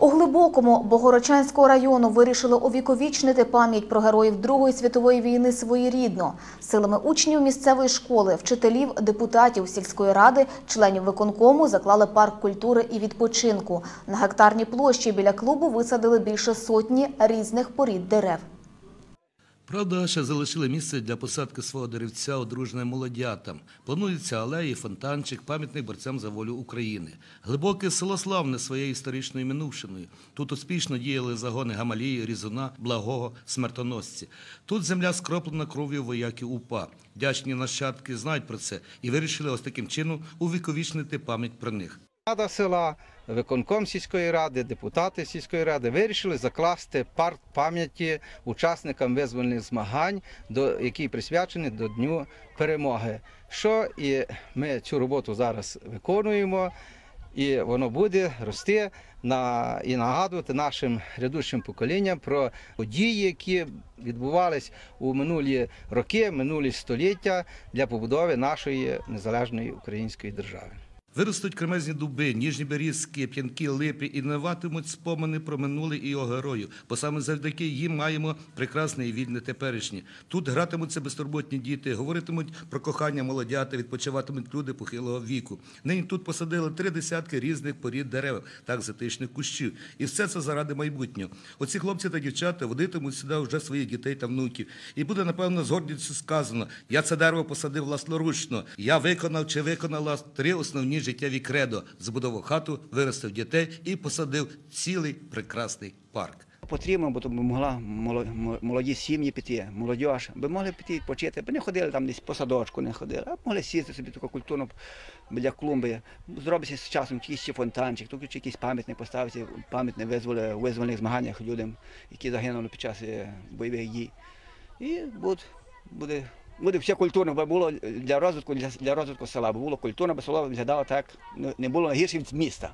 У глибокому Богородчанського району вирішили увіковічнити пам'ять про героїв Другої світової війни своєрідно. Силами учнів місцевої школи, вчителів, депутатів сільської ради, членів виконкому заклали парк культури і відпочинку. На гектарній площі біля клубу висадили більше сотні різних порід дерев. Правда, ще залишили місце для посадки свого деревця одруженим молодятам. Плануються алеї, фонтанчик, пам'ятник борцям за волю України. Глибоке село славне своєю історичною минувшиною. Тут успішно діяли загони Гамалії, Різуна, Благого, Смертоносці. Тут земля скроплена кров'ю вояків УПА. Вдячні нащадки знають про це і вирішили ось таким чином увіковічнити пам'ять про них. Рада села, виконком сільської ради, депутати сільської ради вирішили закласти парк пам'яті учасникам визвольних змагань, до який присвячений до Дню перемоги. Що і ми цю роботу зараз виконуємо, і воно буде рости на і нагадувати нашим грядущим поколінням про події, які відбувались у минулі роки, минулі століття для побудови нашої незалежної української держави. Виростуть кремезні дуби, ніжні берізки, п'янки, липи і наватимуть спомини про минуле і його героїв, бо саме завдяки їм маємо прекрасне і вільне теперішнє. Тут гратимуться безтурботні діти, говоритимуть про кохання молодята, відпочиватимуть люди похилого віку. Нині тут посадили три десятки різних порід дерев, так затишних кущів. І все це заради майбутнього. Оці хлопці та дівчата водитимуть сюди вже своїх дітей та внуків. І буде, напевно, з гордістю сказано: я це дерево посадив власноручно. Я виконав чи виконала три основні життєві кредо. Збудував хату, виростив дітей і посадив цілий прекрасний парк. Потрібно, бо то могла молоді сім'ї піти, молодь, би могли піти відпочити, бо не ходили там десь по садочку, не ходили, а могли сісти собі таку культурно біля клумби, зробити з часом якийсь ще фонтанчик, тут чи якийсь пам'ятник поставити, пам'ятник визволи у визвольних змаганнях людям, які загинули під час е, бойових дій. І буде, буде, буде все культурно, бо було для розвитку, для, для розвитку села, бо було культурно, бо село виглядало так, не- було гірше від міста.